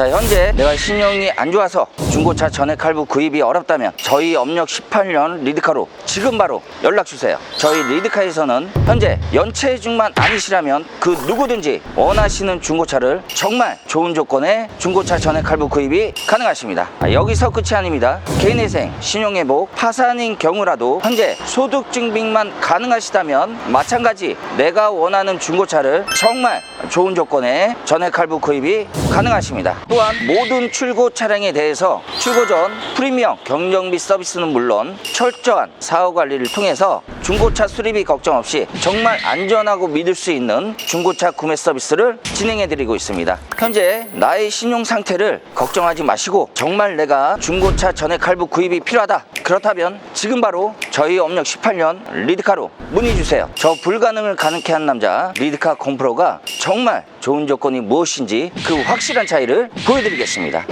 자, 현재 내가 신용이 안 좋아서 중고차 전액 할부 구입이 어렵다면 저희 업력 18년 리드카로 지금 바로 연락 주세요. 저희 리드카에서는 현재 연체 중만 아니시라면 그 누구든지 원하시는 중고차를 정말 좋은 조건의 중고차 전액 할부 구입이 가능하십니다. 아, 여기서 끝이 아닙니다. 개인회생, 신용회복, 파산인 경우라도 현재 소득 증빙만 가능하시다면 마찬가지 내가 원하는 중고차를 정말 좋은 조건의 전액 할부 구입이 가능하십니다. 또한 모든 출고 차량에 대해서 출고 전 프리미엄 경정비 서비스는 물론 철저한 사후 관리를 통해서 중고차 수리비 걱정 없이 정말 안전하고 믿을 수 있는 중고차 구매 서비스를 진행해 드리고 있습니다. 현재 나의 신용 상태를 걱정하지 마시고 정말 내가 중고차 전액 할부 구입이 필요하다. 그렇다면 지금 바로 저희 업력 18년 리드카로 문의 주세요. 저 불가능을 가능케 한 남자 리드카 공프로가 정말 좋은 조건이 무엇인지 그 확실한 차이를 보여드리겠습니다.